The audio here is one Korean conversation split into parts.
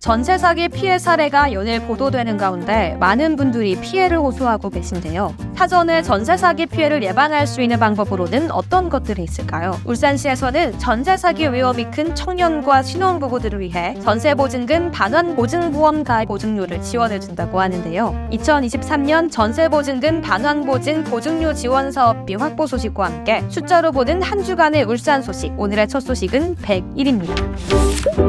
전세 사기 피해 사례가 연일 보도되는 가운데 많은 분들이 피해를 호소하고 계신데요. 사전에 전세 사기 피해를 예방할 수 있는 방법으로는 어떤 것들이 있을까요? 울산시에서는 전세 사기 위험이 큰 청년과 신혼부부들을 위해 전세 보증금 반환 보증보험 가입 보증료를 지원해 준다고 하는데요. 2023년 전세 보증금 반환 보증 보증료 지원 사업비 확보 소식과 함께 숫자로 보는 한 주간의 울산 소식. 오늘의 첫 소식은 101입니다.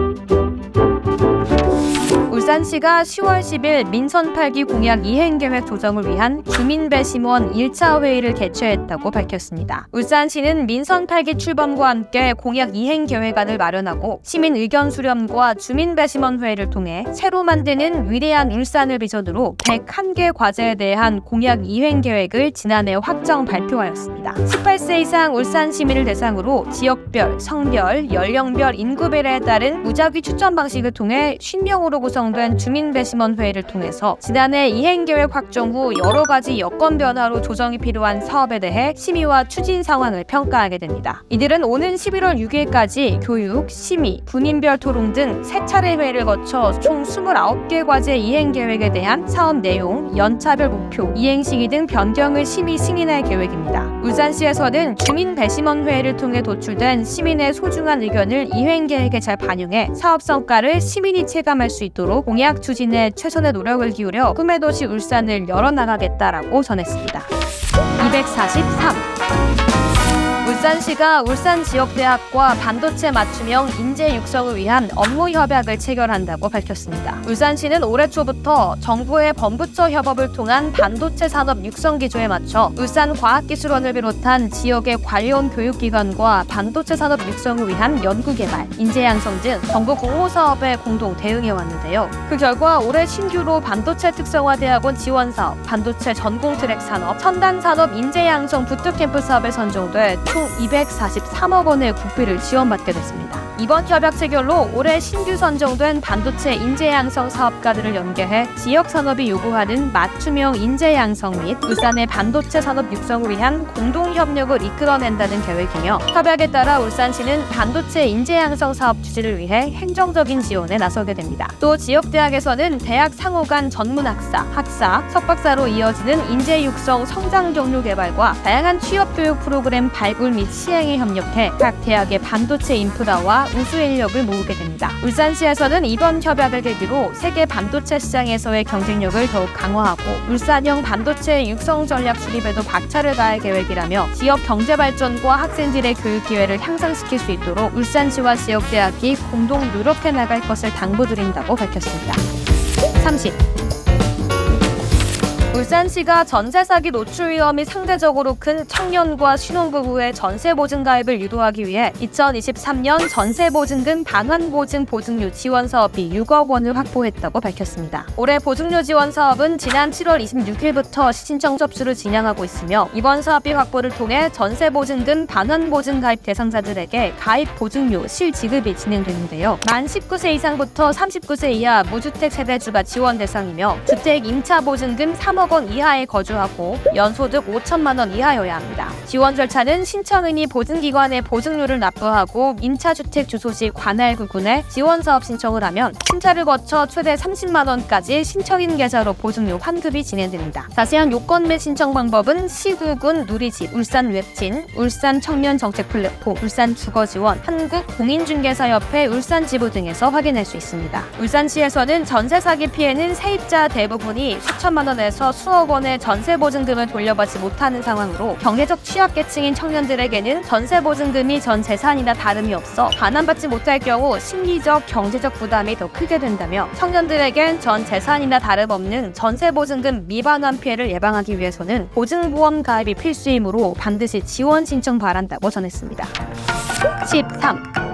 울산시가 10월 10일 민선 8기 공약 이행계획 조정을 위한 주민배 심원 1차 회의를 개최했다고 밝혔습니다. 울산시는 민선 8기 출범과 함께 공약 이행계획안을 마련하고 시민 의견 수렴과 주민배 심원 회의를 통해 새로 만드는 위대한 울산을 비전으로 101개 과제에 대한 공약 이행계획을 지난해 확정 발표하였습니다. 18세 이상 울산 시민을 대상으로 지역별, 성별, 연령별 인구별에 따른 무작위 추천 방식을 통해 50명으로 구성된 주민배심원 회의를 통해서 지난해 이행계획 확정 후 여러 가지 여건 변화로 조정이 필요한 사업에 대해 심의와 추진 상황을 평가하게 됩니다. 이들은 오는 11월 6일까지 교육, 심의, 군인별 토론 등 세 차례 회의를 거쳐 총 29개 과제 이행 계획에 대한 사업 내용, 연차별 목표, 이행 시기 등 변경을 심의 승인할 계획입니다. 울산시에서는 주민 배심원 회의를 통해 도출된 시민의 소중한 의견을 이행 계획에 잘 반영해 사업 성과를 시민이 체감할 수 있도록 공약 추진에 최선의 노력을 기울여 꿈의 도시 울산을 열어나가겠다라고 전했습니다. 243. 울산시가 울산 지역대학과 반도체 맞춤형 인재 육성을 위한 업무 협약을 체결한다고 밝혔습니다. 울산시는 올해 초부터 정부의 범부처 협업을 통한 반도체 산업 육성 기조에 맞춰 울산과학기술원을 비롯한 지역의 관련 교육기관과 반도체 산업 육성을 위한 연구개발, 인재 양성 등 정부 공모 사업에 공동 대응해 왔는데요. 그 결과 올해 신규로 반도체 특성화 대학원 지원 사업, 반도체 전공 트랙 산업, 첨단 산업 인재 양성 부트 캠프 사업에 선정돼 총 243억 원의 국비를 지원받게 됐습니다. 이번 협약 체결로 올해 신규 선정된 반도체 인재 양성 사업가들을 연계해 지역 산업이 요구하는 맞춤형 인재 양성 및 울산의 반도체 산업 육성을 위한 공동 협력을 이끌어낸다는 계획이며 협약에 따라 울산시는 반도체 인재 양성 사업 추진을 위해 행정적인 지원에 나서게 됩니다. 또 지역 대학에서는 대학 상호 간 전문 학사, 학사, 석박사로 이어지는 인재 육성 성장 경로 개발과 다양한 취업 교육 프로그램 발굴 및 시행에 협력해 각 대학의 반도체 인프라와 우수 인력을 모으게 됩니다. 울산시에서는 이번 협약을 계기로 세계 반도체 시장에서의 경쟁력을 더욱 강화하고 울산형 반도체 육성 전략 수립에도 박차를 가할 계획이라며 지역 경제 발전과 학생들의 교육 기회를 향상시킬 수 있도록 울산시와 지역 대학이 공동 노력해 나갈 것을 당부드린다고 밝혔습니다. 30. 울산시가 전세 사기 노출 위험이 상대적으로 큰 청년과 신혼부부의 전세 보증 가입을 유도하기 위해 2023년 전세 보증금 반환 보증 보증료 지원 사업비 6억 원을 확보했다고 밝혔습니다. 올해 보증료 지원 사업은 지난 7월 26일부터 신청 접수를 진행하고 있으며 이번 사업비 확보를 통해 전세 보증금 반환 보증 가입 대상자들에게 가입 보증료 실 지급이 진행되는데요. 만 19세 이상부터 39세 이하 무주택 세대 주가 지원 대상이며 주택 임차 보증금 3억 원 이하에 거주하고 연소득 5천만 원 이하여야 합니다. 지원 절차는 신청인이 보증기관에 보증료를 납부하고 임차주택 주소지 관할 구군에 지원 사업 신청을 하면 심사를 거쳐 최대 30만 원까지 신청인 계좌로 보증료 환급이 진행됩니다. 자세한 요건 및 신청 방법은 시구군 누리집, 울산 웹진, 울산 청년 정책 플랫폼, 울산 주거 지원, 한국 공인중개사협회 울산 지부 등에서 확인할 수 있습니다. 울산시에서는 전세 사기 피해는 세입자 대부분이 수천만 원에서 수억 원의 전세 보증금을 돌려받지 못하는 상황으로 경제적 취약계층인 청년들에게는 전세 보증금이 전 재산이나 다름이 없어 반환받지 못할 경우 심리적 경제적 부담이 더 크게 된다며 청년들에겐 전 재산이나 다름없는 전세 보증금 미반환 피해를 예방하기 위해서는 보증보험 가입이 필수이므로 반드시 지원 신청 바란다고 전했습니다. 13.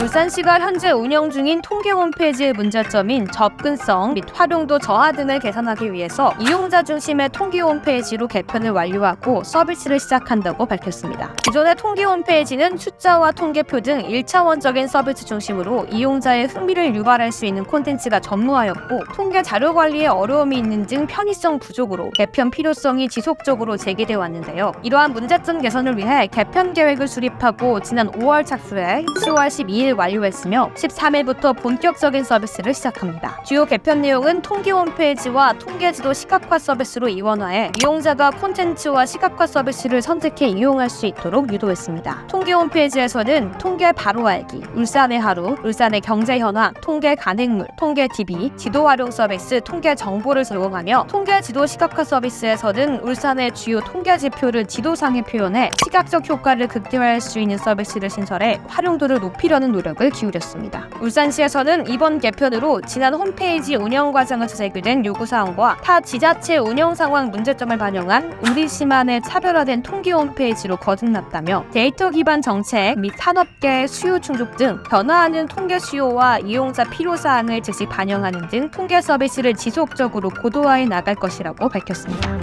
울산시가 현재 운영 중인 통계 홈페이지의 문제점인 접근성 및 활용도 저하 등을 개선하기 위해서 이용자 중심의 통계 홈페이지로 개편을 완료하고 서비스를 시작한다고 밝혔습니다. 기존의 통계 홈페이지는 숫자와 통계표 등 1차원적인 서비스 중심으로 이용자의 흥미를 유발할 수 있는 콘텐츠가 전무하였고 통계 자료 관리에 어려움이 있는 등 편의성 부족으로 개편 필요성이 지속적으로 제기돼 왔는데요. 이러한 문제점 개선을 위해 개편 계획을 수립하고 지난 5월 착수해 10월 12일 22일 완료했으며 13일부터 본격적인 서비스를 시작합니다. 주요 개편 내용은 통계 홈페이지와 통계지도 시각화 서비스로 이원화해 이용자가 콘텐츠와 시각화 서비스를 선택해 이용할 수 있도록 유도했습니다. 통계 홈페이지에서는 통계 바로 알기, 울산의 하루, 울산의 경제 현황, 통계 간행물, 통계 TV, 지도 활용 서비스, 통계 정보를 제공하며 통계 지도 시각화 서비스에서는 울산의 주요 통계 지표를 지도상에 표현해 시각적 효과를 극대화할 수 있는 서비스를 신설해 활용도를 높이려는 노력을 기울였습니다. 울산시에서는 이번 개편으로 지난 홈페이지 운영 과정에서 제기된 요구사항과 타 지자체 운영 상황 문제점을 반영한 우리 시만의 차별화된 통계 홈페이지로 거듭났다며 데이터 기반 정책 및 산업계 수요 충족 등 변화하는 통계 수요와 이용자 필요 사항을 즉시 반영하는 등 통계 서비스를 지속적으로 고도화해 나갈 것이라고 밝혔습니다.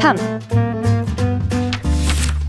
3.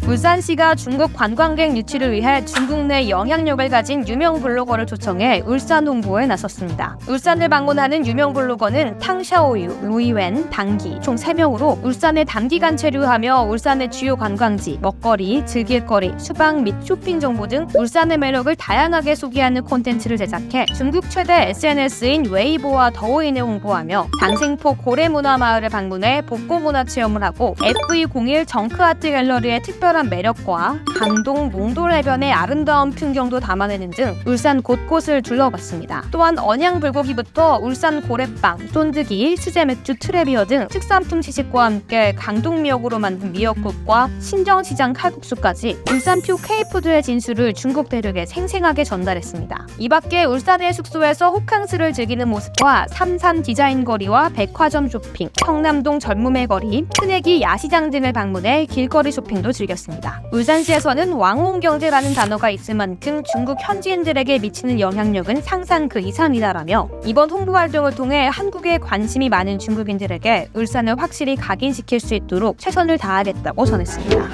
울산시가 중국 관광객 유치를 위해 중국 내 영향력을 가진 유명 블로거를 초청해 울산 홍보에 나섰습니다. 울산을 방문하는 유명 블로거는 탕샤오유, 루이웬, 당기 총 3명으로 울산에 단기간 체류하며 울산의 주요 관광지, 먹거리, 즐길거리, 수박 및 쇼핑 정보 등 울산의 매력을 다양하게 소개하는 콘텐츠를 제작해 중국 최대 SNS인 웨이보와 더오인에 홍보하며 장생포 고래문화마을을 방문해 복고문화 체험을 하고 FE01 정크아트 갤러리의 특별한 매력과 강동 몽돌 해변의 아름다운 풍경도 담아내는 등 울산 곳곳을 둘러봤습니다. 또한 언양 불고기부터 울산 고래빵, 쫀득이, 수제 맥주 트레비어 등 특산품 시식과 함께 강동 미역으로 만든 미역국과 신정시장 칼국수까지 울산표 K푸드의 진수를 중국 대륙에 생생하게 전달했습니다. 이 밖에 울산의 숙소에서 호캉스를 즐기는 모습과 삼산 디자인 거리와 백화점 쇼핑, 청남동 젊음의 거리, 큰애기 야시장 등을 방문해 길거리 쇼핑도 즐겼 습니다. 울산시에서는 왕홍 경제라는 단어가 있을 만큼 중국 현지인들에게 미치는 영향력은 상상 그 이상이다라며 이번 홍보 활동을 통해 한국에 관심이 많은 중국인들에게 울산을 확실히 각인시킬 수 있도록 최선을 다하겠다고 전했습니다.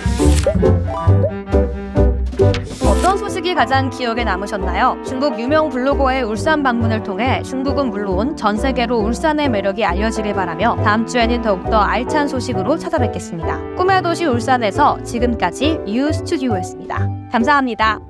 어떤 소식이 가장 기억에 남으셨나요? 중국 유명 블로거의 울산 방문을 통해 중국은 물론 전 세계로 울산의 매력이 알려지길 바라며 다음 주에는 더욱더 알찬 소식으로 찾아뵙겠습니다. 꿈의 도시 울산에서 지금까지 유 스튜디오였습니다. 감사합니다.